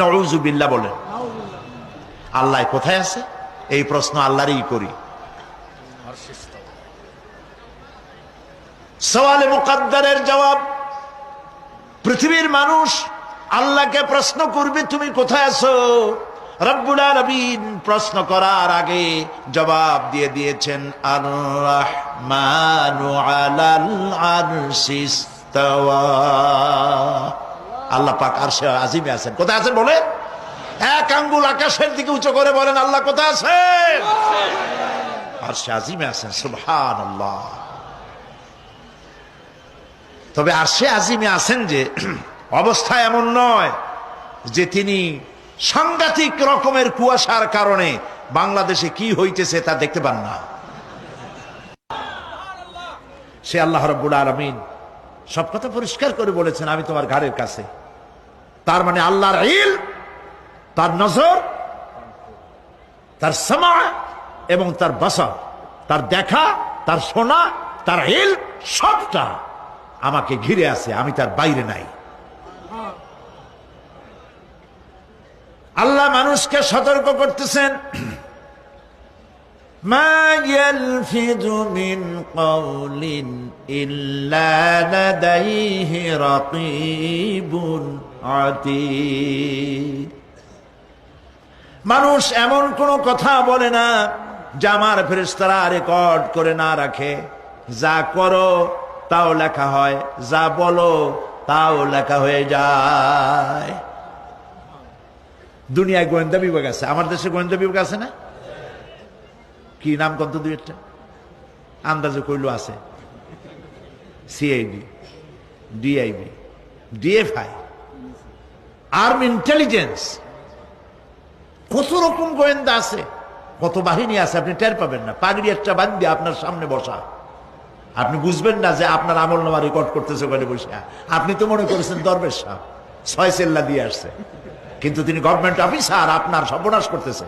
নজুবিল্লা বলেন। আল্লাহ কোথায় আছে? এই প্রশ্ন আল্লাহরই করি। সওয়ালে মুকাদ্দারের জবাব, পৃথিবীর মানুষ আল্লাহকে প্রশ্ন করবে, তুমি কোথায় আছো? রব্বুল আলামিন প্রশ্ন করার আগে জবাব দিয়ে দিয়েছেন আর রহমানু আলাল। আল্লাহ পাক আর সে আজিমে আছেন। কোথায় আছেন বলে এক আঙ্গুল আকাশের দিকে উঁচু করে বলেন, আল্লাহ কোথায় আছেন? আরশে আজিমে আছেন, সুবহানাল্লাহ। তবে আরশে আজিমে আছেন যে, অবস্থা এমন নয় যে তিনি সাংঘাতিক রকমের কুয়াশার কারণে বাংলাদেশে কি হইতেছে তা দেখতে পান না। সে আল্লাহ রব্বুল আলমিন সব কথা পরিষ্কার করে বলেছেন আমি তোমার ঘাড়ের কাছে। তার মানে আল্লাহর ইল, তার নজর, তার সমা এবং তার বসা, তার দেখা, তার শোনা, তার ইল, সবটা আমাকে ঘিরে আছে, আমি তার বাইরে নাই। আল্লাহ মানুষকে সতর্ক করতেছেন। ما يلفظ من قول إلا لديه رقيب عتيد মানুষ এমন কোনো কথা বলে না যা আমার ফেরেস্তারা রেকর্ড করে না রাখে যা করো তাও লেখা হয় যা বলো তাও লেখা হয়ে যায় দুনিয়ায় গোয়েন্দা বিভাগ আছে আমার দেশে গোয়েন্দা বিভাগ আছে না কি নাম কত দুই একটা? আন্দাজে কইল আছে। CID DIB DFI arm intelligence কত রকম গোয়েন্দা আছে, কত বাহিনী আছে, আপনি টের পাবেন না। পাগড়ি একটা বান্ধি আপনার সামনে বসা। আপনি বুঝবেন না যে আপনার আমল নামা রেকর্ড করতেছে ওখানে বসে। আপনি তো মনে করেছেন দরবেশ সাহেব, ছয় সেল্লা দিয়ে আসছে। কিন্তু তিনি গভর্নমেন্ট অফিসার আপনার সর্বনাশ করতেছে।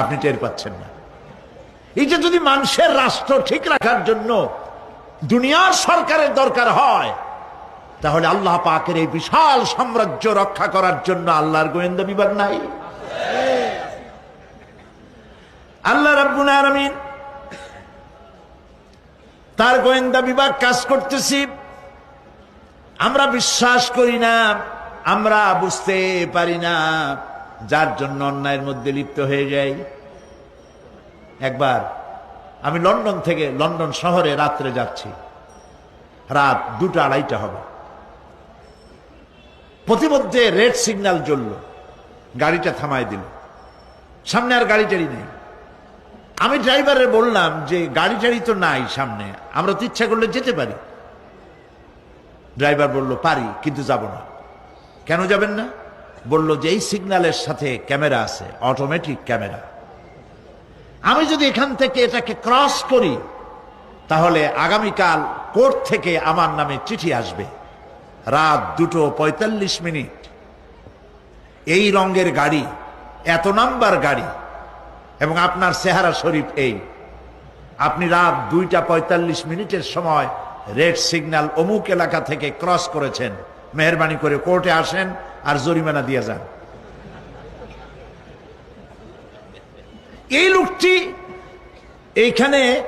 আপনি টের পাচ্ছেন না। এই যে যদি মানুষের রাষ্ট্র ঠিক রাখার জন্য দুনিয়ার সরকারের দরকার হয়, তাহলে আল্লাহ পাকের এই বিশাল সাম্রাজ্য রক্ষা করার জন্য আল্লাহর গোয়েন্দা বিভাগ নাই। আল্লাহ রাব্বুল তার গোয়েন্দা বিভাগ কাজ করতেছি। আমরা বিশ্বাস করি না, আমরা বুঝতে পারি না, যার জন্য অন্যায়ের মধ্যে লিপ্ত হয়ে যাই। একবার, আমি লন্ডন থেকে লন্ডন শহরে রাত্রে যাচ্ছি। রাত দুটা আড়াইটা হবে। প্রতিমধ্যে রেড সিগন্যাল জ্বলল। গাড়িটা থামায় দিল। সামনে আর গাড়ি টাড়ি নেই। আমি ড্রাইভারের বললাম যে, গাড়ি টাড়ি তো নাই সামনে, আমরা তো ইচ্ছা করলে যেতে পারি। ড্রাইভার বলল, পারি, কিন্তু যাব না। কেন যাবেন না? বলল যে, এই সিগন্যালের সাথে ক্যামেরা আছে, অটোমেটিক ক্যামেরা। আমি যদি এখান থেকে এটাকে ক্রস করি, তাহলে আগামীকাল কোর্ট থেকে আমার নামে চিঠি আসবে। রাত দুটো পঁয়তাল্লিশ মিনিট। এই রঙের গাড়ি, এত নাম্বার গাড়ি, এবং আপনার চেহারা শরীফ এই। আপনি রাত দুইটা পঁয়তাল্লিশ মিনিটের সময় রেড সিগন্যাল অমুক এলাকা থেকে ক্রস করেছেন। মেহরবানি করে কোর্টে আসেন আর জরিমানা দিয়ে যান। এই লোকটি এইখানে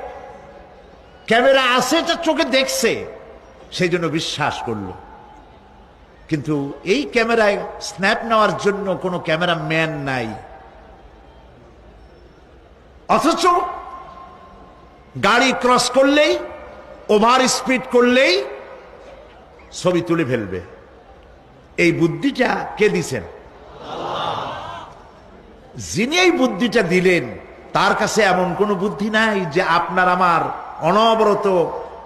ক্যামেরা আছে, এটা চোখে দেখছে। সেই জন্য বিশ্বাস করল। কিন্তু এই ক্যামেরায় স্ন্যাপ নেওয়ার জন্য কোনো ক্যামেরা ম্যান নাই। অথচ গাড়ি ক্রস করলেই, ওভার স্পিড করলেই ছবি তুলে ফেলবে। এই বুদ্ধিটা কে দিছেন? যিনি এই বুদ্ধিটা দিলেন, তার কাছে এমন কোনো বুদ্ধি নাই যে আপনার আমার অনবরত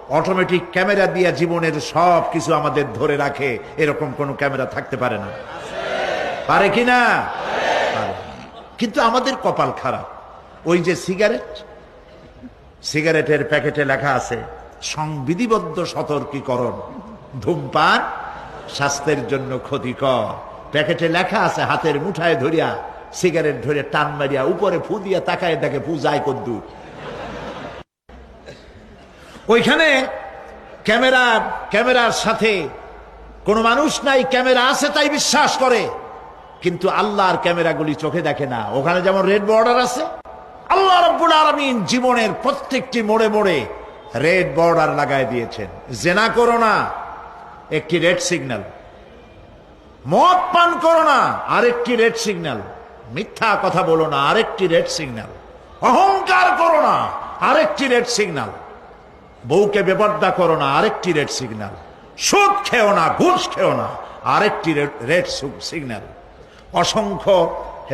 অটোমেটিক ক্যামেরা দিয়া জীবনের সব কিছু আমাদের ধরে রাখে। এরকম কোনো ক্যামেরা থাকতে পারে না। পারে কি না? কিন্তু আমাদের কপাল খারাপ। ওই যে সিগারেট, সিগারেটের প্যাকেটে লেখা আছে, সংবিধিবদ্ধ সতর্কীকরণ, ধূমপান স্বাস্থ্যের জন্য ক্ষতিকর। প্যাকেটে লেখা আছে, হাতের মুঠায় ধরিয়া সিগারেট ধরে টান মারিয়া উপরে ফু দিয়া তাকায় দেখে ফু যায় কদ্দুর। ওইখানে ক্যামেরা, ক্যামেরার সাথে কোনো মানুষ নাই, ক্যামেরা আছে তাই বিশ্বাস করে, কিন্তু আল্লাহর ক্যামেরাগুলি চোখে দেখে না। ওখানে যেমন রেড বর্ডার আছে, আল্লাহ রব্বুল আলমিন জীবনের প্রত্যেকটি মোড়ে মোড়ে রেড বর্ডার লাগায় দিয়েছেন। জেনা করো না, একটি রেড সিগন্যাল। মদ পান করো না, আরেকটি রেড সিগন্যাল। মিথ্যা কথা বলো না, আরেকটি রেড সিগন্যাল অহংকার করো না, আরেকটি রেড সিগন্যাল বউকে বেপর্দা করো না, আরেকটি রেড সিগন্যাল সুদ খেও না, ঘুষ খেও না, আরেকটি রেড সিগন্যাল অসংখ্য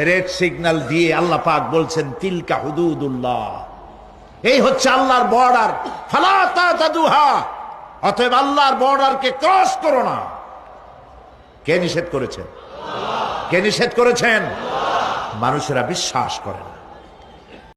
রেড সিগন্যাল দিয়ে আল্লাহ পাক বলছেন, তিলকা হুদুদুল্লাহ। এই হচ্ছে আল্লাহর বর্ডার ফালাতা অতএব আল্লাহর বর্ডারকে ক্রস করো না। কে নিষেধ করেছেন কে নিষেধ করেছেন? মানুষেরা বিশ্বাস করে না।